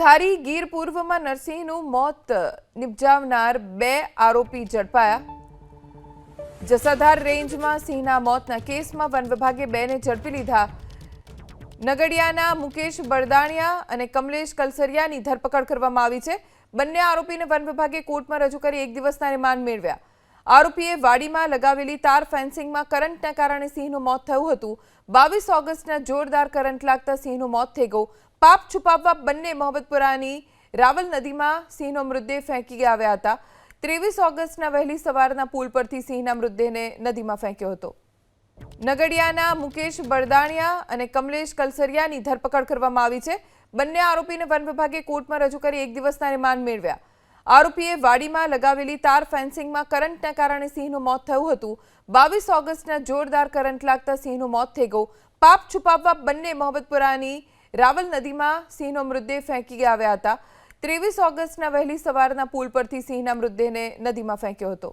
ધારી ગીર પૂર્વમાં નરસિંહનું મોત નિપજાવનાર બે આરોપી ઝડપાયા. જસાધાર રેન્જમાં સિંહના મોતના કેસમાં વન વિભાગે બેને ઝડપી લીધા. નગડિયાના મુકેશ બળદાણિયા અને કમલેશ કલસરિયાની ધરપકડ કરવામાં આવી છે. બંને આરોપીને વન વિભાગે કોર્ટમાં રજૂ કરી એક દિવસના રિમાન્ડ મેળવ્યા. આરોપીએ વાડીમાં લગાવેલી તાર ફેન્સિંગમાં કરંટના કારણે સિંહનું મોત થયું હતું. બાવીસ ઓગસ્ટના જોરદાર કરંટ લાગતા સિંહનું મોત થઈ ગયું. પાપ છુપાવવા બંને મોહમ્મદપુરાની રાવલ નદીમાં સિંહનો મૃતદેહ ફેંકી આવ્યા હતા. ત્રેવીસ ઓગસ્ટના વહેલી સવારના પુલ પરથી સિંહના મૃતદેહને નદીમાં ફેંક્યો હતો. નગડિયાના મુકેશ બળદાણિયા અને કમલેશ કલસરિયાની ધરપકડ કરવામાં આવી છે. બંને આરોપીને વન વિભાગે કોર્ટમાં રજૂ કરી એક દિવસના રિમાન્ડ મેળવ્યા. આરોપીએ વાડીમાં લગાવેલી તાર ફેન્સિંગમાં કરંટના કારણે સિંહનું મોત થયું હતું. બાવીસ ઓગસ્ટના જોરદાર કરંટ લાગતા સિંહનું મોત થઈ ગયું. પાપ છુપાવવા બંને મોહમ્મદપુરાની રાવલ નદીમાં સિંહનો મૃતદેહ ફેંકી આવ્યા હતા. ત્રેવીસ ઓગસ્ટના વહેલી સવારના પુલ પરથી સિંહના મૃતદેહને નદીમાં ફેંક્યો હતો.